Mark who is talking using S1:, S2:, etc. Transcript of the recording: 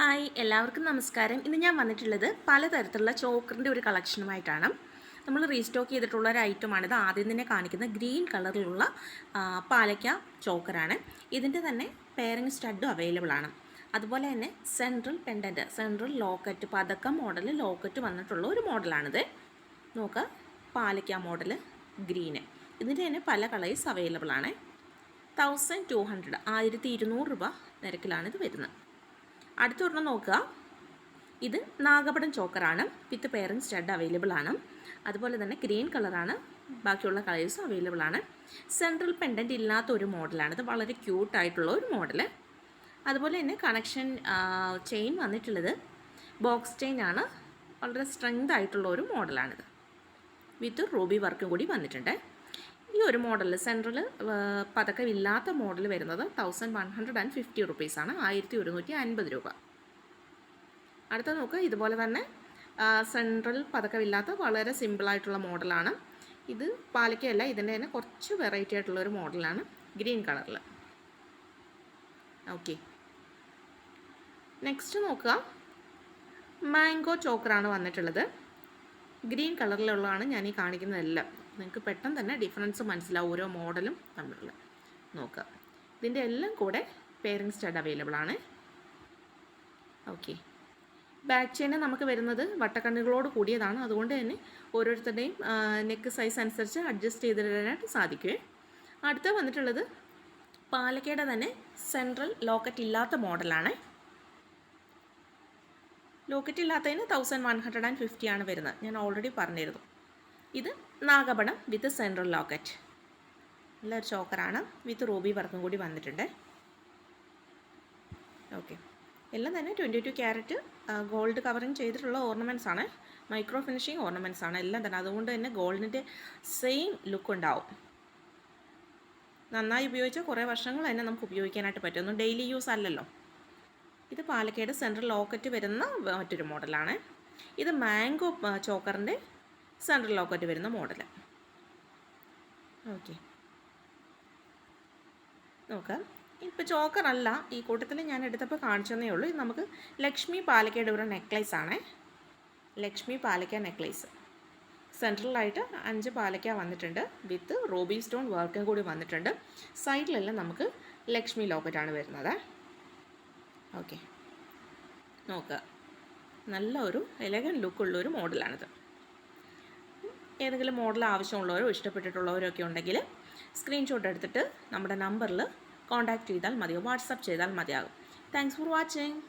S1: Hi എല്ലാവർക്കും നമസ്കാരം. ഇന്ന് ഞാൻ വന്നിട്ടുള്ളത് പലതരത്തിലുള്ള ചോക്കറിന്റെ ഒരു കളക്ഷനുമായിട്ടാണ്. നമ്മൾ റീസ്റ്റോക്ക് ചെയ്തിട്ടുള്ള ഒരു ഐറ്റമാണിത് ആദ്യം തന്നെ കാണിക്കുന്ന ഗ്രീൻ കളറിലുള്ള പാലയ്ക്ക ചോക്കറാണ്. ഇതിന്റെ തന്നെ പേരിങ് സ്റ്റഡും അവൈലബിൾ ആണ്. അതുപോലെ തന്നെ സെൻട്രൽ പെൻഡന്റ് സെൻട്രൽ ലോക്കറ്റ് പതക്കം മോഡൽ ലോക്കറ്റ് വന്നിട്ടുള്ള ഒരു മോഡലാണിത് നോക്കുക പാലയ്ക്ക മോഡൽ ഗ്രീന് ഇതിന്റെ തന്നെ പല കളേഴ്സ് അവൈലബിൾ ആണ്. തൗസൻഡ് ടു ഹൺഡ്രഡ് ആയിരത്തി ഇരുന്നൂറ് രൂപ നിരക്കിലാണ് ഇത് വരുന്നത്. അടുത്തൊരെണ്ണം നോക്കുക. ഇത് നാഗപടം ചോക്കറാണ്. വിത്ത് പേരൻസ് സ്റ്റഡ് അവൈലബിൾ ആണ്. അതുപോലെ തന്നെ ഗ്രീൻ കളറാണ്. ബാക്കിയുള്ള കളേഴ്സും അവൈലബിൾ ആണ്. സെൻട്രൽ പെൻഡന്റ് ഇല്ലാത്ത ഒരു മോഡലാണ്. ഇത് വളരെ ക്യൂട്ടായിട്ടുള്ള ഒരു മോഡൽ അതുപോലെ തന്നെ കണക്ഷൻ ചെയിൻ വന്നിട്ടുള്ളത് ബോക്സ് ചെയിൻ ആണ്. വളരെ സ്ട്രെങ്ത് ആയിട്ടുള്ള ഒരു മോഡലാണിത്. വിത്ത് റൂബി വർക്കും കൂടി വന്നിട്ടുണ്ട്. ഈ ഒരു മോഡൽ സെൻട്രൽ പതക്കമില്ലാത്ത മോഡൽ വരുന്നത് thousand one hundred and fifty റുപ്പീസാണ് ആയിരത്തി ഒരുന്നൂറ്റി അൻപത് രൂപ. അടുത്ത നോക്കുക ഇതുപോലെ തന്നെ സെൻട്രൽ പതക്കമില്ലാത്ത വളരെ സിമ്പിളായിട്ടുള്ള മോഡലാണ് ഇത് പാലക്കയല്ല ഇതിന്റെ തന്നെ കുറച്ച് വെറൈറ്റി ആയിട്ടുള്ള ഒരു മോഡലാണ് ഗ്രീൻ കളറിൽ. ഓക്കെ. നെക്സ്റ്റ് നോക്കുക. മാംഗോ ചോക്കറാണ് വന്നിട്ടുള്ളത്. ഗ്രീൻ കളറിലുള്ളതാണ് ഞാൻ ഈ കാണിക്കുന്നതെല്ലാം. നിങ്ങൾക്ക് പെട്ടെന്ന് തന്നെ ഡിഫറൻസ് മനസ്സിലാവും ഓരോ മോഡലും തമ്മിലുള്ള. നോക്കുക ഇതിന്റെ എല്ലാം കൂടെ പെയറിങ് സ്റ്റഡ് അവൈലബിൾ ആണ്. ഓക്കെ ബാക്ക് ചെയിൻ നമുക്ക് വരുന്നത് വട്ടക്കണ്ണുകളോട് കൂടിയതാണ്. അതുകൊണ്ട് തന്നെ ഓരോരുത്തരുടെയും നെക്ക് സൈസ് അനുസരിച്ച് അഡ്ജസ്റ്റ് ചെയ്തിടാനായിട്ട് സാധിക്കും അടുത്ത വന്നിട്ടുള്ളത് പാലക്കയുടെ തന്നെ സെൻട്രൽ ലോക്കറ്റ് ഇല്ലാത്ത മോഡലാണ് locket ഇല്ലാത്തതിന് thousand one hundred and fifty ആണ് വരുന്നത്. ഞാൻ ഓൾറെഡി പറഞ്ഞിരുന്നു. ഇത് നാഗപണം വിത്ത് സെൻട്രൽ ലോക്കറ്റ് നല്ലൊരു ചോക്കറാണ്. വിത്ത് റൂബി വർക്കും കൂടി വന്നിട്ടുണ്ട്. ഓക്കെ എല്ലാം തന്നെ twenty two carat gold covering ചെയ്തിട്ടുള്ള ഓർണമെന്റ്സ് ആണ്. മൈക്രോ ഫിനിഷിങ് ഓർണമെന്റ്സ് ആണ്. എല്ലാം തന്നെ. അതുകൊണ്ട് തന്നെ ഗോൾഡിന്റെ സെയിം ലുക്ക് ഉണ്ടാവും. നന്നായി ഉപയോഗിച്ചാൽ കുറേ വർഷങ്ങൾ തന്നെ നമുക്ക് ഉപയോഗിക്കാനായിട്ട് പറ്റും. ഒന്നും ഡെയിലി യൂസ് അല്ലല്ലോ. ഇത് പാലക്കയുടെ സെൻട്രൽ ലോക്കറ്റ് വരുന്ന മറ്റൊരു മോഡലാണ്. ഇത് മാംഗോ ചോക്കറിന്റെ സെൻട്രൽ ലോക്കറ്റ് വരുന്ന മോഡൽ ഓക്കെ. നോക്കാം. ഇപ്പോൾ ചോക്കറല്ല ഈ കൂട്ടത്തിൽ ഞാൻ എടുത്തപ്പോൾ കാണിച്ചതേ ഉള്ളൂ. ഇത് നമുക്ക് ലക്ഷ്മി പാലക്കയുടെ ഒരു നെക്ലേസ് ആണേ. ലക്ഷ്മി പാലക്ക നെക്ലേസ്. സെൻട്രലായിട്ട് അഞ്ച് പാലക്ക വന്നിട്ടുണ്ട്. വിത്ത് റോബി സ്റ്റോൺ വർക്കും കൂടി വന്നിട്ടുണ്ട്. സൈഡിലെല്ലാം നമുക്ക് ലക്ഷ്മി ലോക്കറ്റാണ് വരുന്നത്. ഓക്കെ. നോക്കുക നല്ല ഒരു എലഗൻ ലുക്കുള്ള ഒരു മോഡലാണിത്. ഏതെങ്കിലും മോഡൽ ആവശ്യമുള്ളവരോ ഇഷ്ടപ്പെട്ടിട്ടുള്ളവരോ ഒക്കെ ഉണ്ടെങ്കിൽ സ്ക്രീൻഷോട്ട് എടുത്തിട്ട് നമ്മുടെ നമ്പറിൽ കോൺടാക്റ്റ് ചെയ്താൽ മതിയോ? വാട്സപ്പ് ചെയ്താൽ മതിയാകും. Thanks for watching